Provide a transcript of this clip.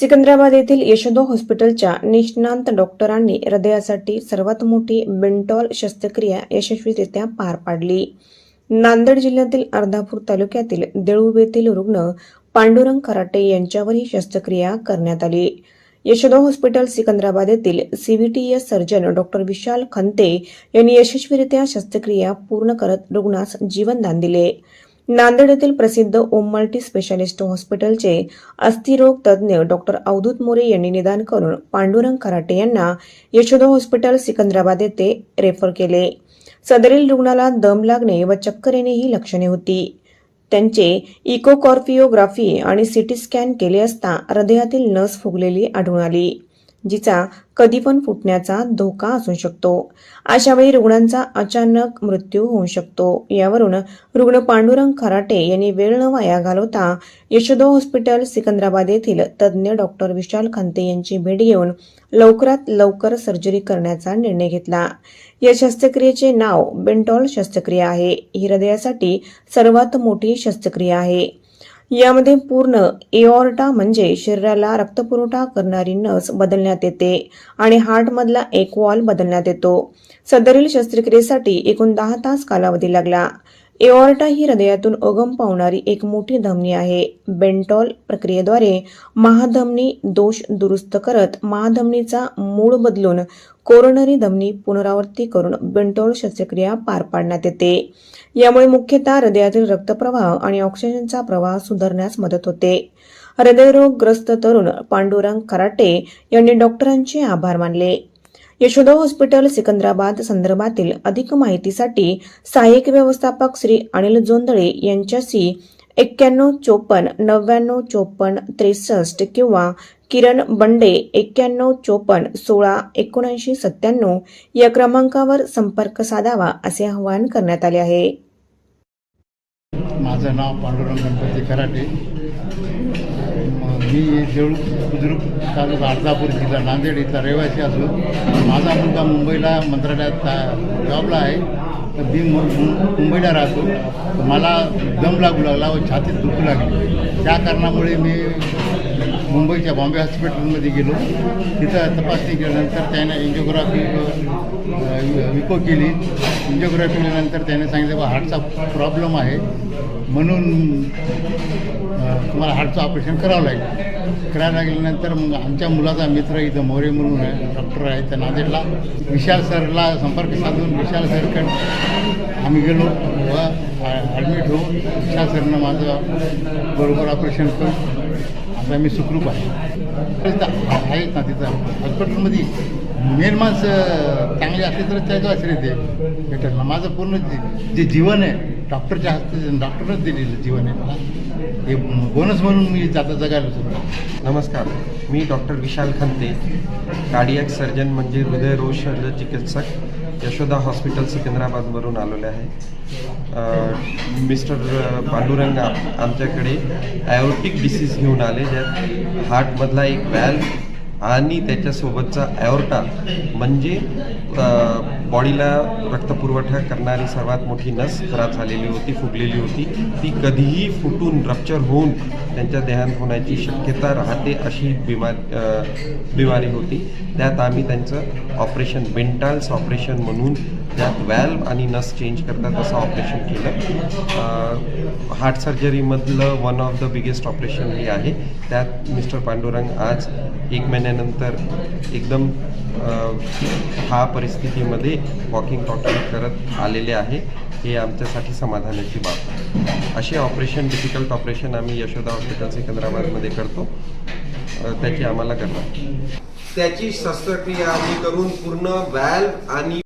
सिकंदराबाद येथील यशोदो हॉस्पिटलच्या निष्णांत डॉक्टरांनी हृदयासाठी सर्वात मोठी बेंटॉल शस्त्रक्रिया यशस्वीरित्या पार पाडली. नांदेड जिल्ह्यातील अर्धापूर तालुक्यातील देळूब येथील रुग्ण पांडुरंग खराटे यांच्यावर ही शस्त्रक्रिया करण्यात आली. यशोदा हॉस्पिटल सिकंदराबाद येथील CVTS surgeon doctor Vishal Khante यांनी यशस्वीरित्या शस्त्रक्रिया पूर्ण करत रुग्णास जीवनदान दिले. नांदेड येथील प्रसिद्ध ओम मल्टी स्पेशालिस्ट हॉस्पिटलचे अस्थिरोग तज्ज्ञ डॉक्टर अवधूत मोरे यांनी निदान करून पांडुरंग खराटे यांना यशोदा हॉस्पिटल सिकंदराबाद येथे रेफर केले. सदरील रुग्णाला दम लागणे व चक्कर येणे ही लक्षणे होती. त्यांचे इकोकॉर्फिओग्राफी आणि सिटी स्कॅन केले असता हृदयातील नस फुगलेली आढळून आली. जिचा कधी पण फुटण्याचा धोका असू शकतो. अशावेळी रुग्णांचा अचानक मृत्यू होऊ शकतो. यावरून रुग्ण पांडुरंग खराटे यांनी वेळ न वाया घालवता यशोदो हॉस्पिटल सिकंदराबाद येथील तज्ज्ञ डॉक्टर विशाल खंते यांची भेट घेऊन लवकरात लवकर सर्जरी करण्याचा निर्णय घेतला. या शस्त्रक्रियेचे नाव बेंटॉल शस्त्रक्रिया आहे. ही हृदयासाठी सर्वात मोठी शस्त्रक्रिया आहे. यामध्ये पूर्ण एओर्टा म्हणजे शरीराला रक्तपुरवठा करणारी नस बदलण्यात येते आणि हार्टमधला एक वॉल बदलण्यात येतो. सदरील शस्त्रक्रियेसाठी एकूण दहा तास कालावधी लागला. एओर्टा ही हृदयातून उगम पावणारी एक मोठी धमनी आहे. बेंटॉल प्रक्रियेद्वारे महाधमनी दोष दुरुस्त करत महाधमनीचा मूळ बदलून कोरोनरी धमनी पुनरावृत्ती करून बेंटॉल शस्त्रक्रिया पार पाडण्यात येते. यामुळे मुख्यतः हृदयातील रक्तप्रवाह आणि ऑक्सिजनचा प्रवाह सुधारण्यास मदत होते. हृदयरोगग्रस्त तरुण पांडुरंग खराटे यांनी डॉक्टरांचे आभार मानले. यशोदा हॉस्पिटल सिकंदराबाद संदर्भातील अधिक माहितीसाठी सहाय्यक व्यवस्थापक श्री अनिल जोंदळे यांच्याशी एक्क्याण्णव चोपन्न नव्याण्णव चोपन्न त्रेसष्ट किंवा किरण बंडे एक्क्याण्णव चोपन्न सोळा एकोणऐंशी सत्त्याण्णव या क्रमांकावर संपर्क साधावा असे आवाहन करण्यात आले आहे. माझं नाव पांडुरंग गणपती कराटे मी देऊळ बुद्रुक तालुका अर्धापूर जिल्हा नांदेड इथला रहिवासी असून. माझा मुलगा मुंबईला मंत्रालयात जॉबला आहे. तर मी मुंबईला राहतो. मला दम लागू लागला व छातीत दुखू लागली. त्या कारणामुळे मी मुंबईच्या बॉम्बे हॉस्पिटलमध्ये गेलो. तिथं तपासणी केल्यानंतर त्याने एन्जिओग्राफी विको केली. एन्जिओग्राफी केल्यानंतर त्याने सांगितलं बा हार्टचा प्रॉब्लेम आहे. म्हणून तुम्हाला हार्टचं ऑपरेशन करावं लागेल. करायला लागल्यानंतर मग आमच्या मुलाचा मित्र इथं मोरे म्हणून आहे डॉक्टर आहे त्या नांदेडला विशाल सरला संपर्क साधून विशाल सरकडे आम्ही गेलो व ॲडमिट होऊन विशाल सरनं माझं बरोबर ऑपरेशन करून तर मी सुखरूप आहे. तिथं आहेत ना तिथं. हॉस्पिटलमध्ये मेन माणसं चांगली असली तर त्याचं आश्रय ते भेटेल ना. माझं पूर्ण जे- जे जीवन आहे डॉक्टरच्या हस्ते डॉक्टरच दिलेलं जीवन आहे मला. हे बोनस म्हणून मी जाता जगायला सुद्धा नमस्कार. मी doctor Vishal Khante cardiac surgeon म्हणजे हृदयरोग शल्य चिकित्सक. यशोदा हॉस्पिटल सिकंदराबादवरून आलेले आहे. मिस्टर पांडुरंग आमच्याकडे आयोटिक डिसीज घेऊन आले ज्यात हार्टमधला एक व्हॅल्व आणि त्याच्यासोबतचा ॲओर्टा म्हणजे बॉडीला रक्तपुरवठा करणारी सर्वात मोठी नस खराब झालेली होती फुगलेली होती. ती कधीही फुटून रप्चर होऊन त्यांच्या देहांत होण्याची शक्यता राहते अशी बिमार बिमारी होती. त्यात आम्ही त्यांचं ऑपरेशन बेंटाल्स ऑपरेशन म्हणून त्यात व्हॅल्व आणि नस चेंज करतात असं ऑपरेशन केलं. Heart सर्जरीमधलं one of the biggest operation हे आहे. त्यात मिस्टर पांडुरंग आज एक महिन्यानंतर एकदम हा परिस्थितीमध्ये वॉकिंग टॉकिंग करत आलेले आहे. हे आमच्यासाठी समाधानाची बाब. असे ऑपरेशन डिफिकल्ट ऑपरेशन आम्ही यशोदा हॉस्पिटल सिकंदराबादमध्ये करतो. त्याची आम्हाला करणार. त्याची शस्त्रक्रिया आम्ही करून पूर्ण व्हॅल्व आणि